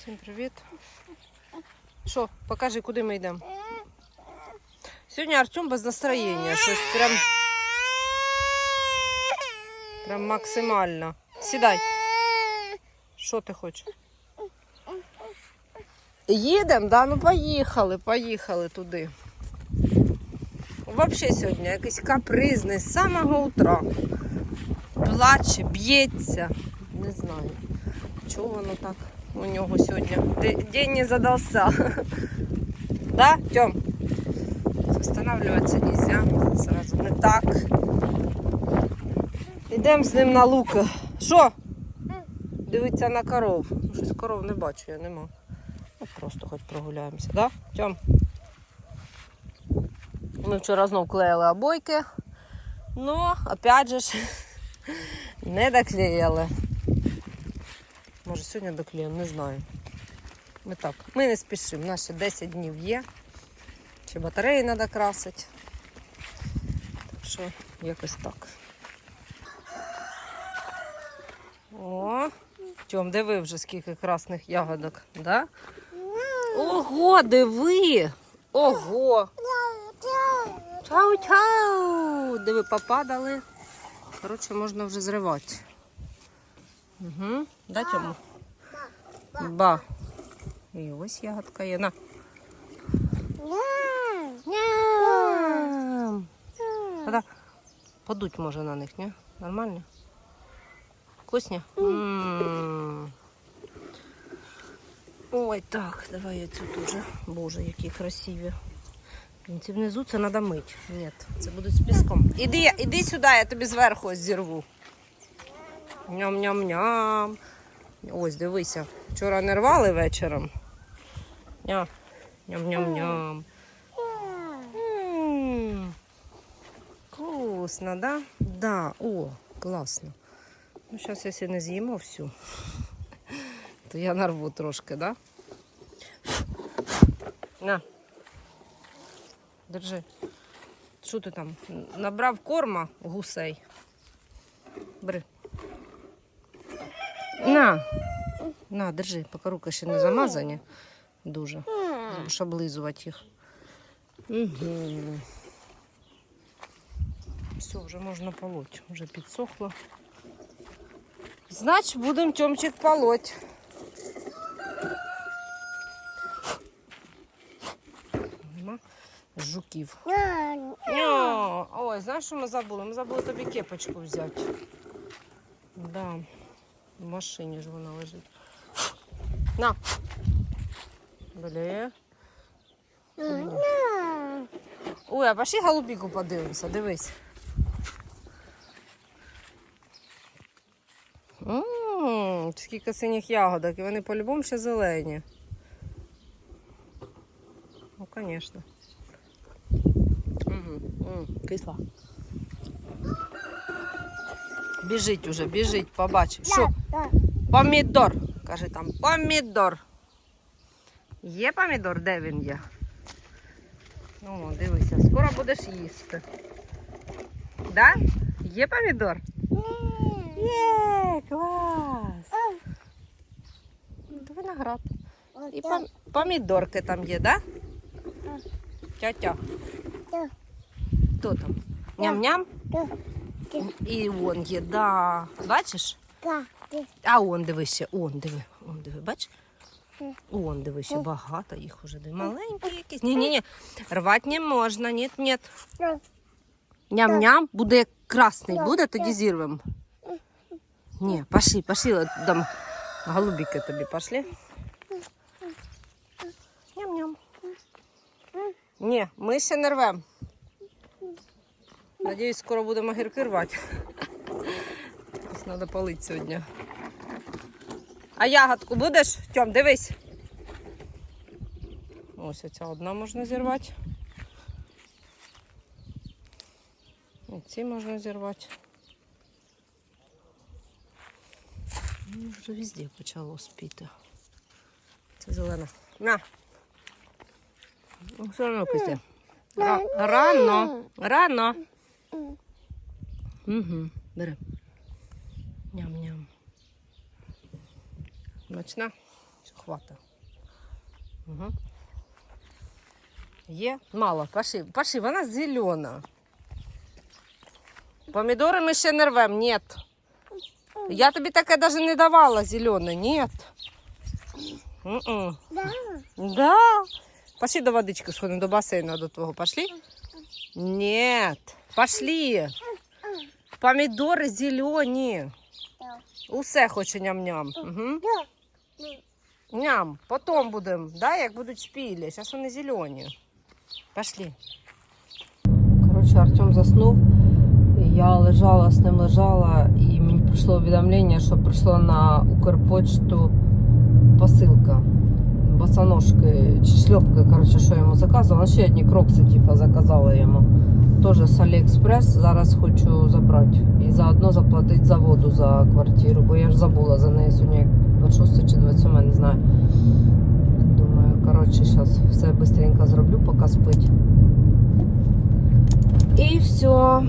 Всім привіт. Що, покажи, куди ми йдемо. Сьогодні Артем без настроєння. Щось прям. Прям максимально. Сідай. Що ти хочеш? Їдемо, да? Ну поїхали, поїхали туди. Взагалі сьогодні якийсь капризний з самого утра. Плаче, б'ється. Не знаю. Чого воно так у нього сьогодні? День не задався. Да, Тьом? Останавливаться нельзя. Сразу не так. Йдемо з ним на лук. Що? Дивиться на коров. Ну, Щось коров не бачу, я нема. Ну, просто хоч прогуляємося, да? Тьом? Ми вчора знов клеїли обойки. Ну, опять же ж, не доклеїли. Може, сьогодні доклеїмо, не знаю. Ми так, ми не спішимо. Ще 10 днів є. Ще батареї треба красити. Так що якось так. О, Тьом, диви вже скільки красних ягодок, да? Ого, диви! Ого! Чау-чау! Диви, попадали. Коротше, можна вже зривати. Угу. Да, Тьому? Ба. І ось ягодка є. На. Ням. Та-да. Подуть може на них, ні? Нормально? Вкусні? Ой, так, давай я цю дуже. Боже, які красиві. Ці внизу це треба мити. Ні, це будуть з піском. Іди, іди сюди, я тобі зверху ось зірву. Ням-ням-ням. Ось, дивися. Вчора не рвали вечором. Ням-ням-ням. Вкусно, да? Да. О, класно. Ну, зараз, якщо не з'їмо всю, то я нарву трошки, да? На. Держи. Що ти там? Набрав корма гусей. Бери. На. На, держи, поки руки ще не замазані. Дуже. Будеш облизувати їх. Все, вже можна полоть. Вже підсохло. Значить, будемо тьомчик полоть. Нема жуків. Ой, знаєш, що ми забули? Ми забули тобі кепочку взяти. Да. В машині ж вона лежить. На. Бле. Ой, а пошли голубіку подивимося, дивись. Ммм, скільки синіх ягодок, і вони по-любому ще зелені. Ну, звісно. Угу, кисла. Біжить уже, біжить, побачив. Що? Помідор. Каже там, помідор. Є помідор? Де він є? Ну, дивися, скоро будеш їсти. Да? Є помідор? Є, клас. Виноград. І пом- помідорки там є, да? Тя-тя. Хто там? Ням-ням? І он є, да. Бачиш? А он диви ще, он диви, он диви, бач? Он диви, ще багато їх уже. Диви. Маленькі якісь. Ні-ні-ні, рвати не можна, ні, ні. Ням-ням, буде красний, буде, тоді зірвемо. Ні, пошли, пошли, от дам голубіки тобі, пошли. Ням-ням. Ні, ми ще не рвемо. Надіюсь, скоро будемо гірки рвати. Ось треба палити сьогодні. А ягодку будеш? Тьом, дивись. Ось оця одна можна зірвати. І ці можна зірвати. Вже везде почало спіти. Це зелена. На. Ну, все одно після. Рано. Рано. Угу. Бери. Ням-ням. Чи Хвата. Угу. Є? Мало. Паши, паши, вона зелена. Помідори ми ще не рвем, ні. Я тобі таке навіть не давала зелене, ні. Да. Да. Пошли до водички сходимо, до басейну до твого. Пошли? Нет. Пошли. Помідори зелені. Усе хоче ням-ням. Угу. Ням. Потім будемо, да, як будуть спілі. Зараз вони зелені. Пошли. Коротше, Артем заснув. Я лежала з ним лежала, і мені прийшло повідомлення, що прийшла на Укрпочту посилка. Босоножки чи шльопки, коротше, що йому заказувала. Ще одні крокси, типу, заказала йому. Теж з Аліекспрес. Зараз хочу забрати. І заодно заплатити за воду за квартиру, бо я ж забула за неї сьогодні 26 чи 27, не знаю. Думаю, коротше, зараз все швидко зроблю, поки спить. І все.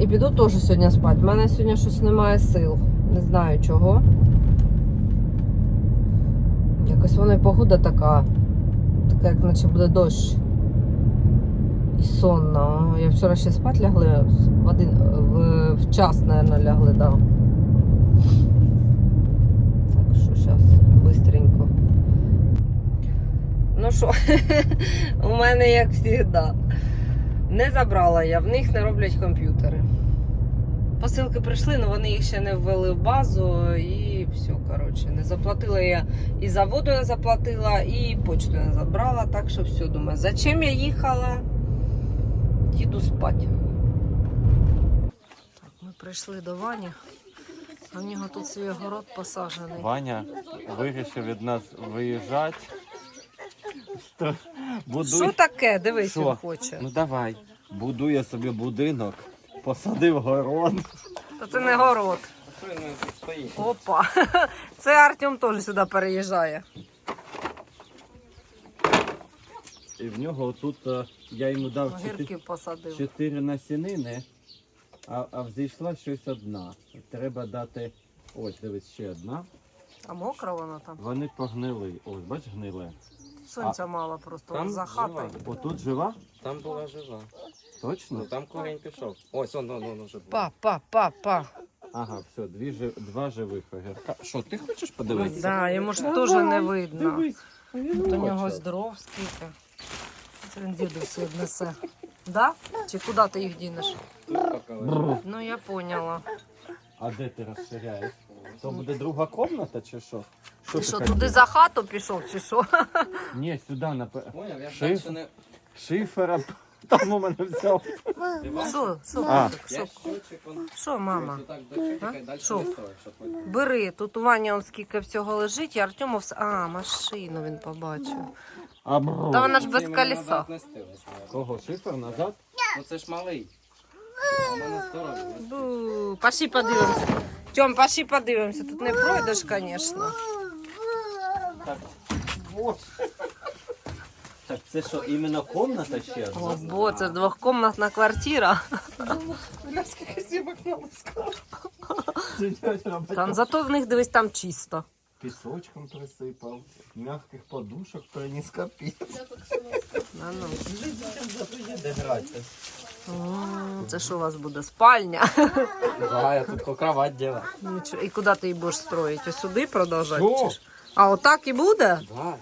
І піду теж сьогодні спати. У мене сьогодні щось немає сил. Не знаю чого. Якось вона і погода така, така, як наче буде дощ. І сонно. Я вчора ще спати лягли, в, один, в, в час, мабуть, лягли, да. Так що зараз бистренько. Ну що, у мене як завжди. Не забрала я, в них не роблять комп'ютери. Посилки прийшли, але вони їх ще не ввели в базу і все, коротше. Не заплатила я і за воду не заплатила, і почту не забрала. Так що все, думаю, зачем я їхала? Їду спати. Так, ми прийшли до Вані, а в нього тут свій город посаджений. Ваня вирішив від нас виїжджати. Будуй... Що таке? Дивись, він хоче. Ну давай. Будує собі будинок, посадив город. Та це не город. Опа. Це Артем теж сюди переїжджає. І в нього тут е, я йому дав чотири, Огірки посадив. чотири насінини, а, а взійшла щось одна. Треба дати. Ось, дивись, ще одна. А мокра вона там. Вони погнили. Ось, бач, гниле. Сонця мало просто Там за жива. хатою. Отут жива? Там була жива. Точно? Ну там корінь пішов. Ось, он, он, он уже був. Па, па, па, па. Ага, все, дві, жи- два живих огірка. Що, ти хочеш подивитися? Да, йому ж теж не видно. Дивись. Тут у нього здоров скільки. Це він діду все віднесе. Да? Чи куди ти їх дінеш? Бррр. Ну я поняла. А де ти розширяєш? То буде друга комната чи що? Ти що, туди за хату пішов, чи що? Ні, сюди напе... Поняв, я ж Шиф? не... Шифера там у мене взяв. Що, що, що? Що, мама? Що? Бери, тут у Вані он скільки всього лежить, і Артему все. А, машину він побачив. А. Та вона ж без колеса. наверно. Кого, шифер назад? Ну це ж малий. А в мене здоровий. Бу, пошли подивимося. Тьом, пошли подивимося. Тут не пройдеш, звісно. Так. Так це що, іменно комната ще одна? О, бо це двохкомнатна квартира. Там зато в них дивись там чисто. Пісочком присипав, м'яких подушок приніс капець. А ну. Де Це що у вас буде? Спальня? Да, я тут по кровать делаю. Нічого. І куди ти її будеш строїти? Ось сюди продовжати? Що? чи ж? А отак і буде? Да.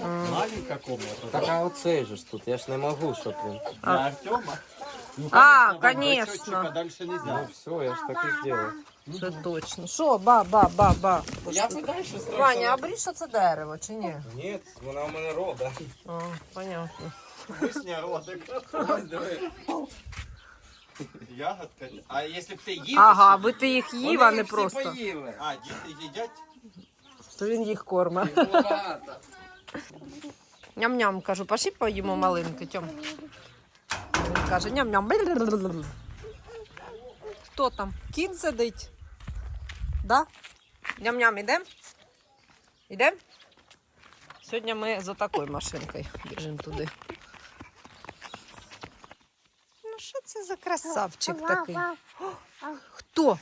Маленька комната. Так а оцей же ж тут, я ж не можу, щоб він. Для Артема? Ну, А, конечно, дальше Ну все, я ж так і зроблю. Це точно. Що, ба, ба, ба, ба. Я би далі строїв. Ваня, а бріж, це дерево, чи ні? Ні, вона у мене рода. О, понятно. Вишня родик. Ось диви. Ягодка. А якщо б ти їв? Ага, аби ти їх їв, а не всі просто. поїли. А, діти їдять? То він їх кормить. Багато. Ням-ням, кажу, пошли поїмо малинки, Тьом. Він каже, ням-ням. Хто там? Кіт сидить? Да? Ням-ням, ідем? Ідем? Сьогодні ми за такою машинкою біжимо туди. Ну, що це за красавчик такий? Хто?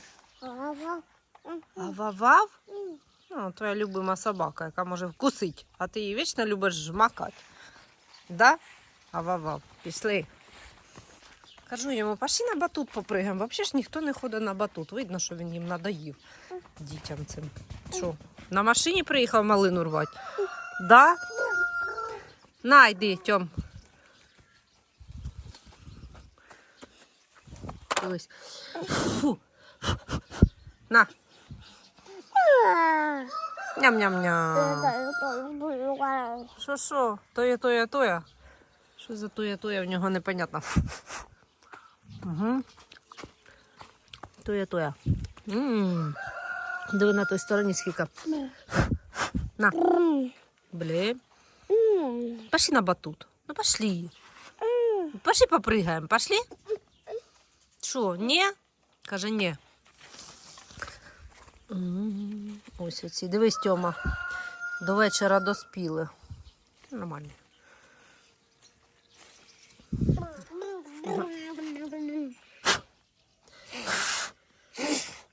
Ававав? Ну, твоя любима собака, яка може вкусити, а ти її вічно любиш жмакати. Да? Ава-вав, пішли. Кажу йому, пішли на батут попригаємо. Взагалі ж ніхто не ходить на батут. Видно, що він їм надоїв дітям цим. Що? На машині приїхав малину рвати? Да? На, йди, Тьом. Фу. На. Ням-ням-ням. Що, що? Тоє, тоє, тоє. Що за тоє, тоє, в нього непонятно. Угу. Тоє, тоє. М. Диви на той стороні скільки. На. Блін. Пошли на батут. Ну пошли. Пошли попригаємо. Пошли? Що, ні? Каже, ні. Ось оці. Дивись, Тьома. До вечора доспіли. Нормально.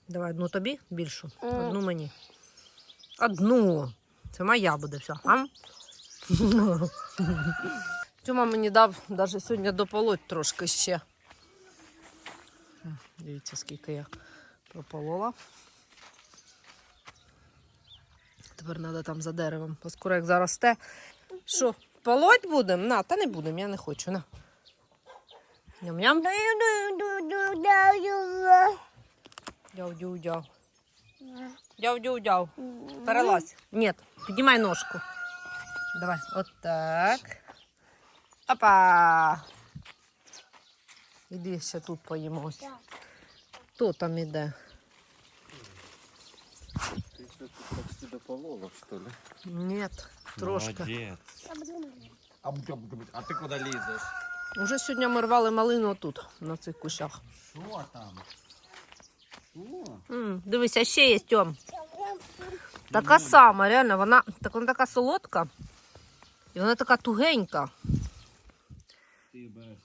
Давай одну тобі більшу, одну мені. Одну. Це моя буде все. А? Тьома мені дав навіть сьогодні дополоть трошки ще. Дивіться, скільки я прополола. Тепер треба там за деревом. Поскоро як заросте. Що, полоть будемо? На, та не будемо, я не хочу. На. Ням-ням. Дяв-дяв-дяв. Дяв-дяв-дяв. Перелазь. Нет, піднімай ножку. Давай, от так. Опа. Іди ще тут поїмо. ось. Хто там іде? Дополола, що ли? Ні, трошки. Молодець. А ти куди лізеш? Уже сьогодні ми рвали малину тут, на цих кущах. Що там? Що? М, дивися, ще є Тьом. Така сама, реально, вона, так вона така солодка. І вона така тугенька. Ти береш.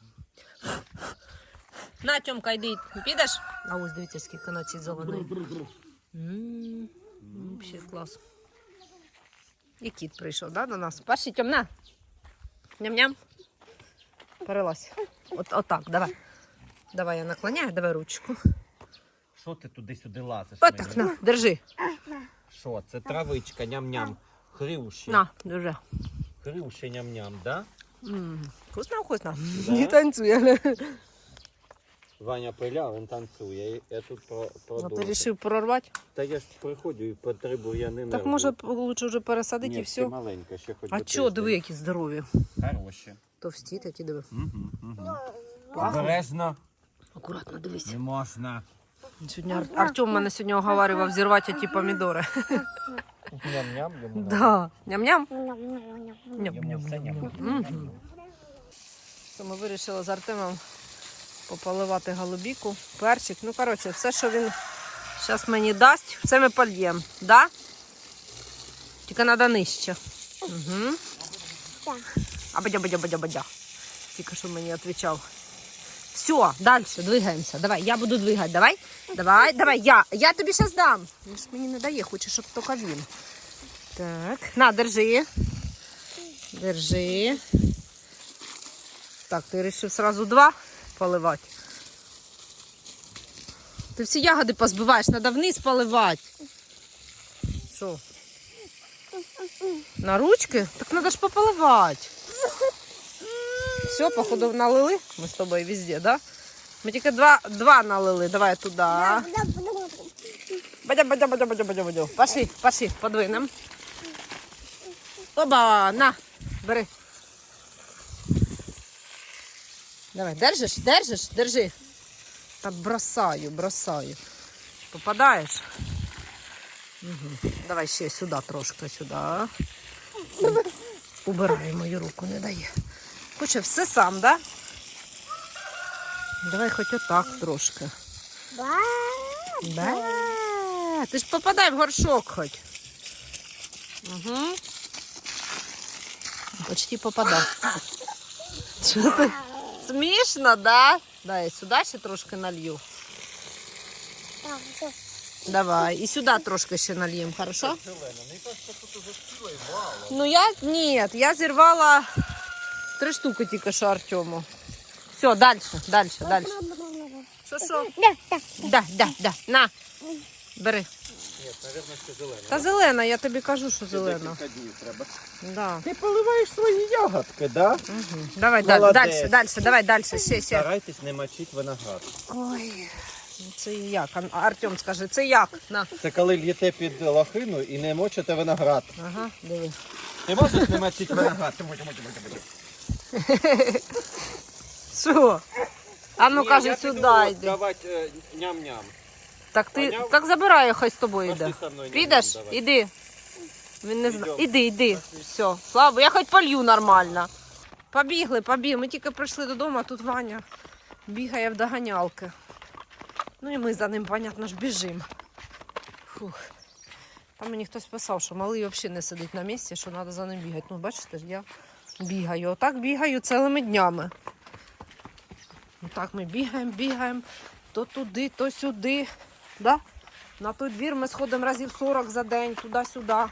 На, Тьомка, йди, підеш? А ось дивіться, скільки на цій зеленої. М, Взагалі клас. І кіт прийшов, да, до нас? Перший тьомна. Ням-ням. Перелазь. От, отак, давай. Давай я наклоняю, давай ручку. Що ти туди-сюди лазиш? Отак, на, держи. Що, це травичка, ням-ням. Хрюші. На, держи. Хрюші ням-ням, да? М, Вкусно, вкусно. Да? Не танцює. Ваня пиляв, він танцює. Я тут про, А ти продовжу. вирішив прорвати? Та я ж приходжу і потребую, я не Так може лучше вже пересадити Ні, і все все. маленька, ще хоч А би чого, тиждень. диви, які здорові. Хороші. Товсті такі диви. Угу, угу. Обережно. Акуратно дивись. Не можна. Сьогодні Ар- Артем мене сьогодні оговарював зірвати ті помідори. Ням-ням йому Да. Ням-ням. Йому все ням. Мгм. Ми вирішили з Артемом пополивати голубіку, перчик. Ну, коротше, все, що він зараз мені дасть, все ми польємо. Да? Тільки треба нижче. Угу. Абадя, бадя, бадя, бадя. Тільки що мені відповідав. Все, далі, двигаємося. Давай, я буду двигати. Давай. Давай, давай, я. Я тобі зараз дам. Він ж мені не дає, хоче, щоб тільки він. Так. На, держи. Держи. Так, ти вирішив сразу два поливати. Ти всі ягоди позбиваєш, треба вниз поливати. Що? На ручки? Так треба ж пополивати. Все, походу налили. Ми з тобою везде, да? Ми тільки два, два налили. Давай туди. Бадя, бадя, бадя, бадя, бадя, бадя. Пошли, пошли, подвинем. Оба, на, бери. Давай, держиш, держиш, держи. Та бросаю, бросаю. Попадаєш? Угу. Давай ще сюди трошки, сюди. Убирай мою руку, не дає. Хоче все сам, да? Давай хоч отак трошки. Да. Ти ж попадай в горшок хоч. Угу. Почти попадав. Що ти? Смішно, да? Да, я сюди ще трошки налью. Давай. І сюди трошки ще нальємо, хорошо? Зелена, мені кажется, тут уже спіло і мало. Ну я ні, я зірвала три штуки тільки що Артему. Все, далі, далі, далі. Що, що? Да, да, да. На. Бери. Зелена. Та зелена, я тобі кажу, що зелена. Декілька днів треба. Да. Ти поливаєш свої ягодки, да? Угу. Давай далі, Молодець. далі, далі, давай далі, ще, ще. Старайтесь не мочити виноград. Ой, ну це як? А Артем скаже, це як? На. Це коли л'єте під лохину і не мочите виноград. Ага, диви. Ти можеш не мочити виноград? Ти можеш, можеш, можеш. Що? А ну каже, сюди йди. Давати е, ням-ням. Так ти Поняв? так забирай, хай з тобою Пошли йде. со мною Підеш? ням-ням давай. Іди. Він не знає. Ідем. Іди, іди. Все, слава, я хоч полью нормально. Побігли, побігли. Ми тільки прийшли додому, а тут Ваня бігає в доганялки. Ну і ми за ним, понятно ж, біжимо. Фух. Там мені хтось писав, що малий взагалі не сидить на місці, що треба за ним бігати. Ну, бачите ж, я бігаю. Отак бігаю цілими днями. Отак ми бігаємо, бігаємо. То туди, то сюди. Да? На той двір ми сходимо разів 40 за день, туди-сюди.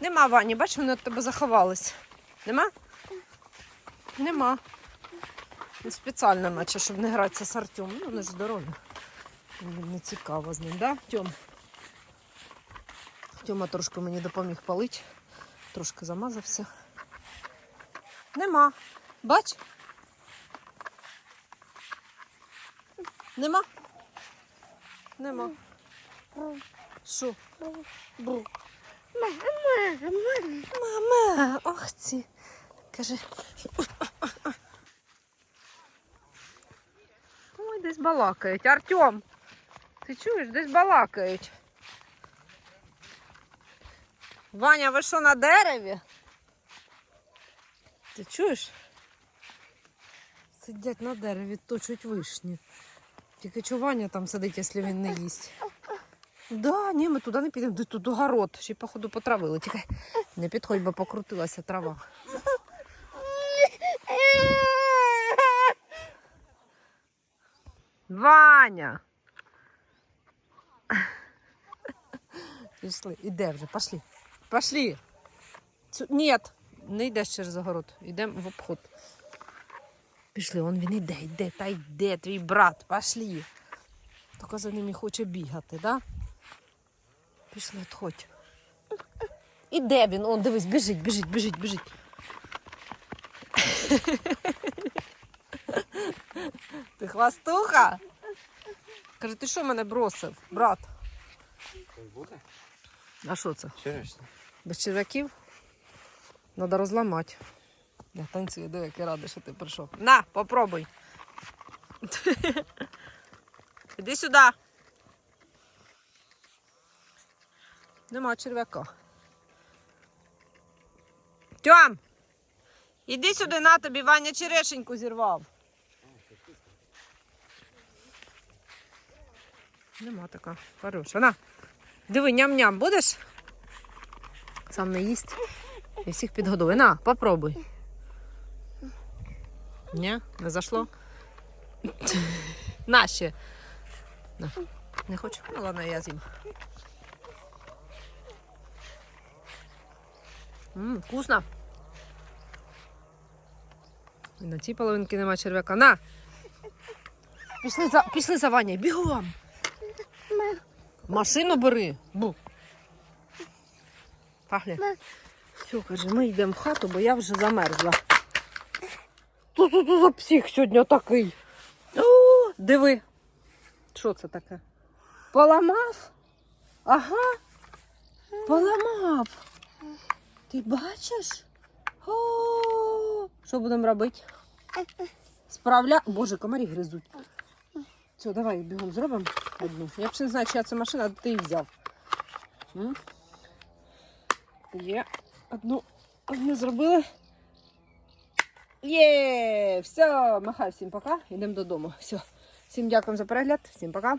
Нема Вані, бачиш, вони від тебе заховались. Нема? Нема. Ну, Спеціально, наче, щоб не гратися з Артем. Ну, вони ж здорові. Не цікаво з ним, да, Тьом? Тьома трошки мені допоміг палити. Трошки замазався. Нема. Бач? Нема? Нема. Що? Бру. Мама, ох ці. Каже. Ой, десь балакають. Артем, ти чуєш, десь балакають. Ваня, ви що на дереві? Ти чуєш? Сидять на дереві, точать вишні. Тільки чого Ваня там сидить, якщо він не їсть. Да, ні, ми туди не підемо, де тут огород. Ще походу, потравили. Тільки не підходь, бо покрутилася трава. Ваня! Пішли, іде вже, пошли. Пошли. Ні, не йдеш через огород, йдемо в обход. Пішли, он він іде, йде, та йде, твій брат, пошли. Тільки за ними хоче бігати, да? Пішли, відходь. Іде він, он, дивись, біжить, біжить, біжить, біжить. Ти хвастуха? Каже, ти що мене бросив, брат? Буде? А що це? Черешня. Без черв'яків? Треба розламати. Я танцюю, диви, який радий, що ти прийшов. На, попробуй. Іди сюди. Нема черв'яка. Тьом! Іди сюди, на тобі, Ваня черешеньку зірвав. Нема така. Хороша. На. Диви, ням-ням, будеш? Сам не їсть. І всіх підгодує. На, попробуй. Ні, не зашло. На ще. На. Не хочу? Ну ладно, я з'їм. Ммм, вкусно. І на цій половинці нема черв'яка. На! Пішли за, пішли за Ваню, бігом! Машину бери. Бу. Пахне. Все, каже, ми йдемо в хату, бо я вже замерзла. Що це за псих сьогодні такий? О, диви. Що це таке? Поламав? Ага. Поламав. Ти бачиш? О, що будемо робити? Справля. Боже, комарі гризуть. Все, давай бігом зробимо одну. Я взагалі не знаю, чия це машина, ти її взяв. М? Є. Одну, одну зробили. Є, все, махай всім пока. Йдемо додому. Все. Всім дякую за перегляд. Всім пока.